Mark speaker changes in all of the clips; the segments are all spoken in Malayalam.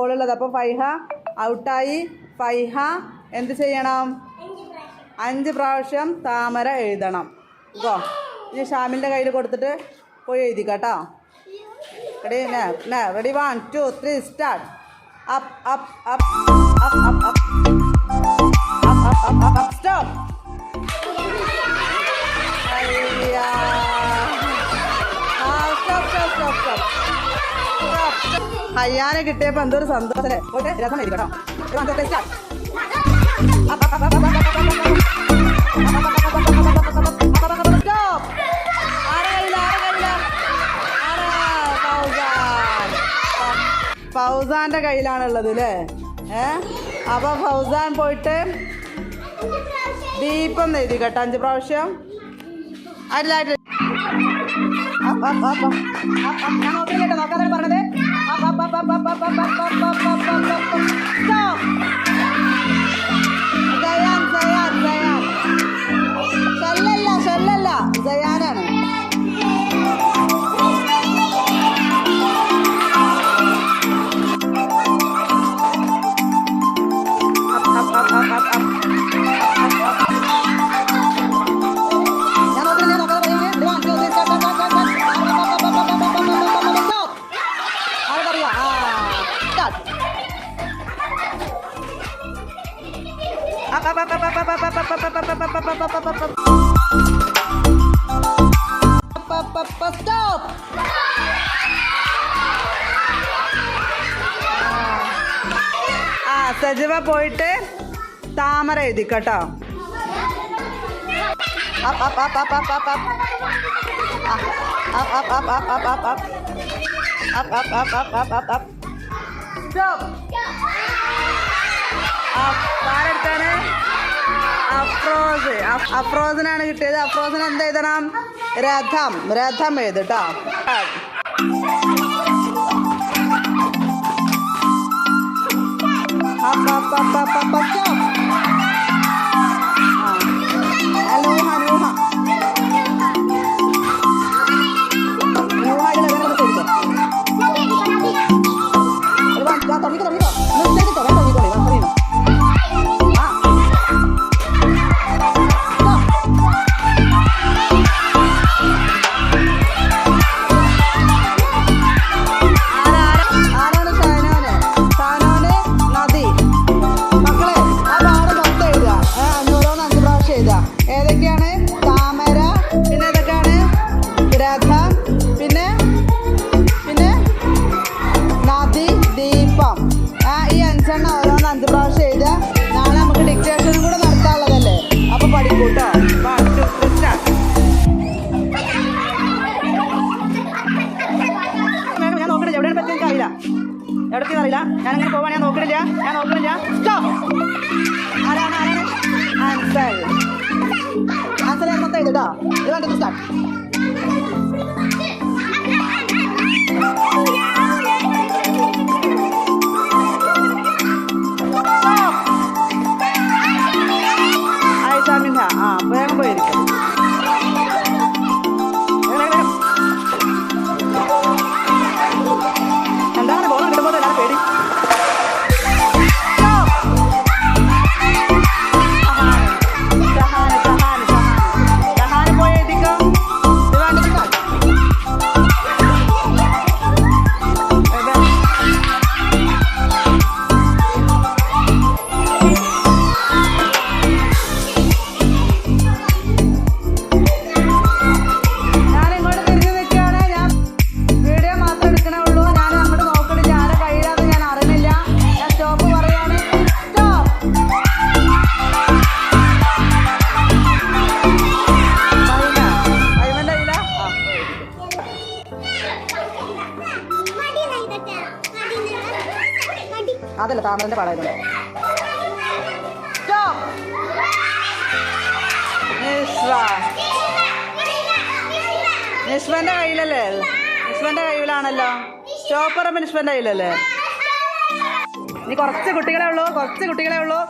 Speaker 1: ബോളുള്ളത് അപ്പോൾ ഫൈഹ ഔട്ടായി. ഫൈഹ എന്ത് ചെയ്യണം? അഞ്ച് പ്രാവശ്യം താമര എഴുതണം. ഗോ ഇനി ഷാമിന്റെ കയ്യിൽ കൊടുത്തിട്ട് പോയി എഴുതി കേട്ടോ ready ready one two three start up up up up up up stop stop stop stop stop അയ്യാനെ കിട്ടിയപ്പോ എന്തൊരു സന്തോഷം ഫൗസാന്റെ കയ്യിലാണുള്ളത് അല്ലേ ഏ? അപ്പൊ ഫൗസാൻ പോയിട്ട് ദീപം എഴുതി കേട്ടോ അഞ്ചു പ്രാവശ്യം. അല്ല. പറഞ്ഞത് stop. ആ സജീവ പോയിട്ട് താമര എഴുതി കേട്ടോ up, up, up, up, up, up, up. ആ, up, up, up, up, up, up, up. Up, up, up, up, up, up, up. Stop. ആരെടുത്താണ്? Afroz. അഫ്- അഫ്രോസിനാണ് കിട്ടിയത്. അഫ്രോസിന് എന്ത് എഴുതണം? രഥം. രഥം എഴുതട്ടോ. അലൂഹ ഏതൊക്കെയാണ്? Guarda do. അതല്ല താമരന്റെ പാടായിരുന്നു നിസ്ബന്റെ കയ്യിലല്ലേ? നിസ്ബന്റെ കയ്യിലാണല്ലോ. ചോപ്പറമ്പ് നിസ്ബന്റെ കയ്യിലല്ലേ? ഇനി കുറച്ച് കുട്ടികളെ ഉള്ളൂ കുറച്ച് കുട്ടികളെ ഉള്ളൂ.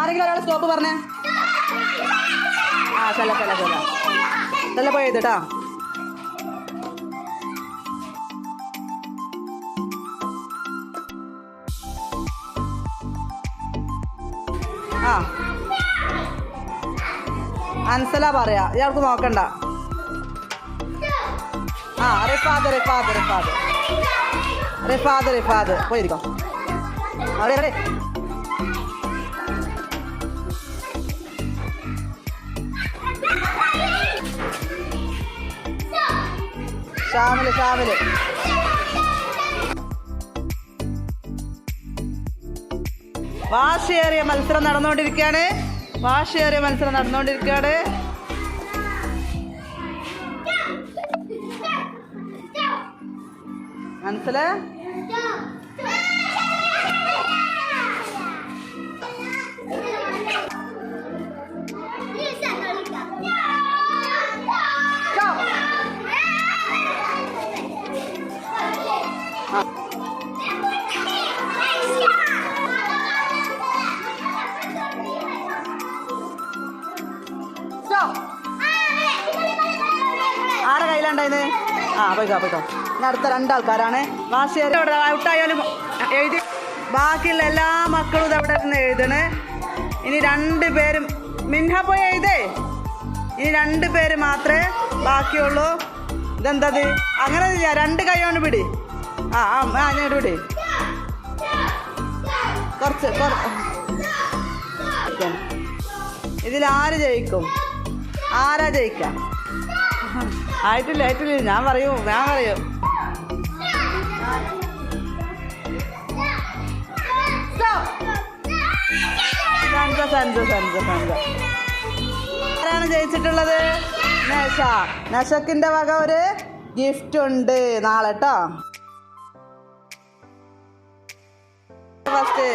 Speaker 1: ആരെങ്കിലും ഒരാൾ സ്റ്റോപ്പ് പറഞ്ഞേ? ആ ചില ചില ചില ചില ആ. അൻസല പറയാ. ഇയാൾക്ക് നോക്കണ്ട. ആ റിഫാദ് റിഫാദ് റിഫാദ്. റിഫാദ് റിഫാദ്. പോയിരിക്കോ. അവിടെ അവിടെ. ഷാമിൽ ഷാമിൽ വാശിയേറിയ മത്സരം നടന്നുകൊണ്ടിരിക്കുകയാണ്. വാശിയേറിയ മത്സരം നടന്നുകൊണ്ടിരിക്കുകയാണ്. മനസ്സിൽ? കയ്യിലുണ്ടായത് ആ പോയിക്കോ പോയിക്കോ. ഇനി അടുത്ത രണ്ടാൾക്കാരാണ്. ഇവിടെ ഔട്ടായാലും എഴുതി ബാക്കിയുള്ള എല്ലാ മക്കളും ഇതവിടെ ഇരുന്ന് എഴുതണേ. ഇനി രണ്ട് പേരും മിൻഹ പോയി എഴുതേ. ഇനി രണ്ട് പേര് മാത്രമേ ബാക്കിയുള്ളൂ. ഇതെന്തത്? അങ്ങനെ രണ്ട് കൈ കൊണ്ട് പിടി. ആ ആ ഞാൻ പിടി. കുറച്ച് കുറ- ഇതിൽ ആര് ജയിക്കും? ആരാ ജയിക്കാം? ആയിട്ടില്ല ആയിട്ടില്ല. ഞാൻ പറയൂ ഞാൻ പറയൂ. ആരാണ് ജയിച്ചിട്ടുള്ളത്? നശ നശക്കിന്റെ വക ഒരു ഗിഫ്റ്റ് ഉണ്ട് നാളെട്ടോ ഫസ്റ്റ്